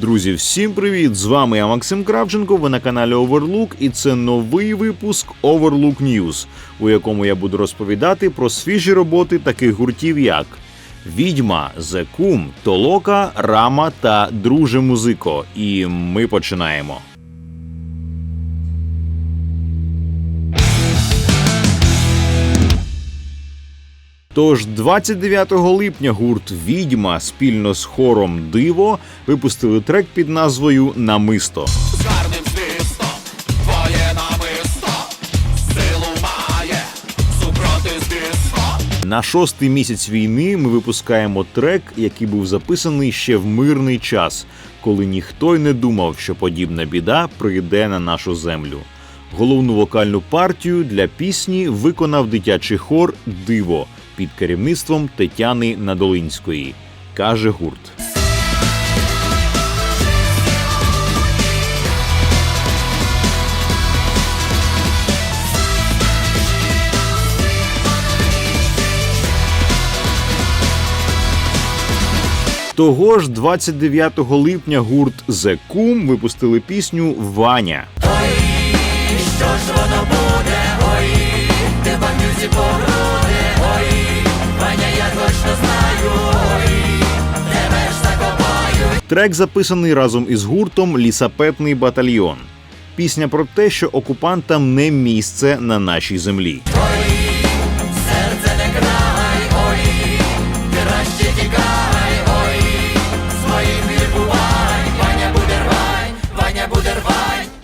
Друзі, всім привіт! З вами я Максим Кравченко. Ви на каналі Overlook, і це новий випуск Overlook News, у якому я буду розповідати про свіжі роботи таких гуртів, як Відьма, Зекум, Толока, Рама та Друже Музико. І ми починаємо. Тож 29 липня гурт Відьма спільно з хором Диво випустили трек під назвою Намисто. На шостий місяць війни ми випускаємо трек, який був записаний ще в мирний час, коли ніхто й не думав, що подібна біда прийде на нашу землю. Головну вокальну партію для пісні виконав дитячий хор Диво під керівництвом Тетяни Надолинської, каже гурт. Того ж 29 липня гурт The Кум випустили пісню Ваня. Що ж воно буде, ой, ти погруди, ой, Ваня, я точно знаю, ой, тебе ж закопаю. Трек записаний разом із гуртом Лісапетний батальйон. Пісня про те, що окупантам не місце на нашій землі. Серце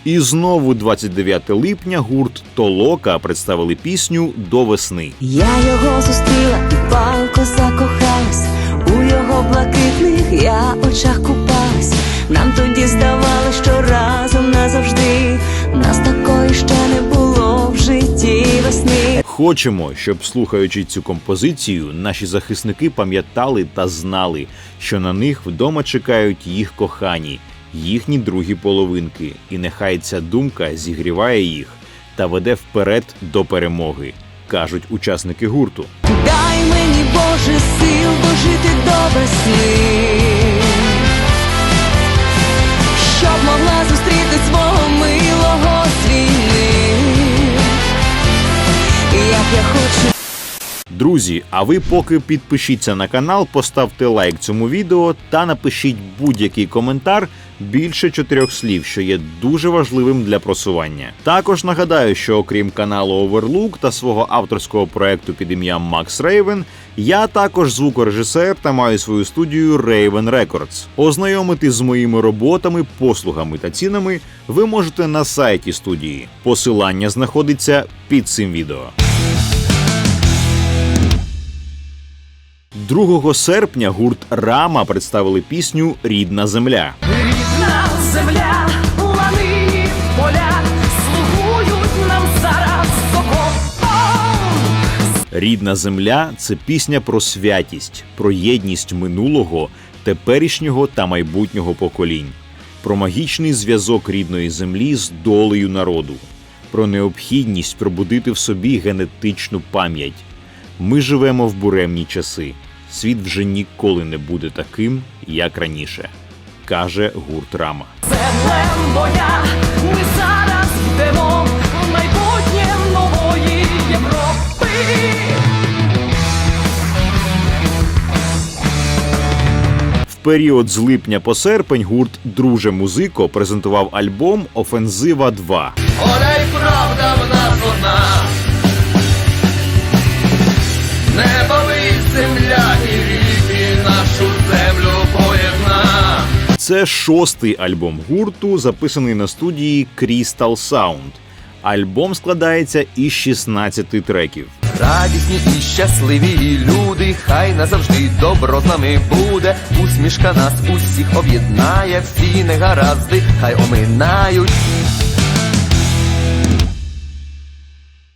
І знову 29 липня гурт Толока представили пісню До весни. Я його зустріла і палко закохалась, у його блакитних я очах купалась. Нам тоді здавалось, що разом назавжди нас такої ще не було в житті весни. Хочемо, щоб слухаючи цю композицію, наші захисники пам'ятали та знали, що на них вдома чекають їх кохані, їхні другі половинки, і нехай ця думка зігріває їх та веде вперед до перемоги, кажуть учасники гурту. Дай мені Боже сил дожити до весни, щоб могла зустріти свого милого з. Як я хочу. Друзі, а ви поки підпишіться на канал, поставте лайк цьому відео та напишіть будь-який коментар більше чотирьох слів, що є дуже важливим для просування. Також нагадаю, що окрім каналу Overlook та свого авторського проекту під ім'ям Макс Рейвен, я також звукорежисер та маю свою студію Raven Records. Ознайомитись з моїми роботами, послугами та цінами ви можете на сайті студії. Посилання знаходиться під цим відео. 2 серпня гурт Рама представили пісню Рідна земля. Рідна земля це пісня про святість, про єдність минулого, теперішнього та майбутнього поколінь, про магічний зв'язок рідної землі з долею народу, про необхідність пробудити в собі генетичну пам'ять. Ми живемо в буремні часи. Світ вже ніколи не буде таким, як раніше, каже гурт Рама. Земле моя, ми зараз йдемо в майбутнє нової Європи. Період з липня по серпень гурт Друже Музико презентував альбом Офензива 2. Оля й правда в нас одна. Небо і земля і ріки нашу землю поєдна. Це шостий альбом гурту, записаний на студії Crystal Sound. Альбом складається із 16 треків. Радісні і щасливі люди, хай назавжди добро з нами буде. Усмішка нас усіх об'єднає, всі негаразди, хай оминають.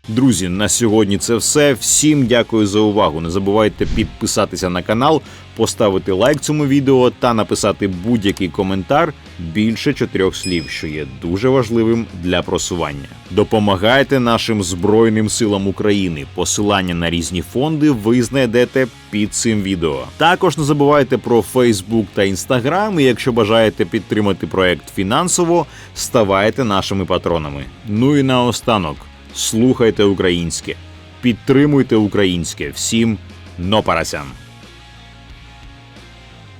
Друзі, на сьогодні це все. Всім дякую за увагу. Не забувайте підписатися на канал, поставити лайк цьому відео та написати будь-який коментар більше чотирьох слів, що є дуже важливим для просування. Допомагайте нашим збройним силам України. Посилання на різні фонди ви знайдете під цим відео. Також не забувайте про Facebook та Instagram. І якщо бажаєте підтримати проект фінансово, ставайте нашими патронами. Ну і наостанок. Слухайте українське, підтримуйте українське. Всім но парасям!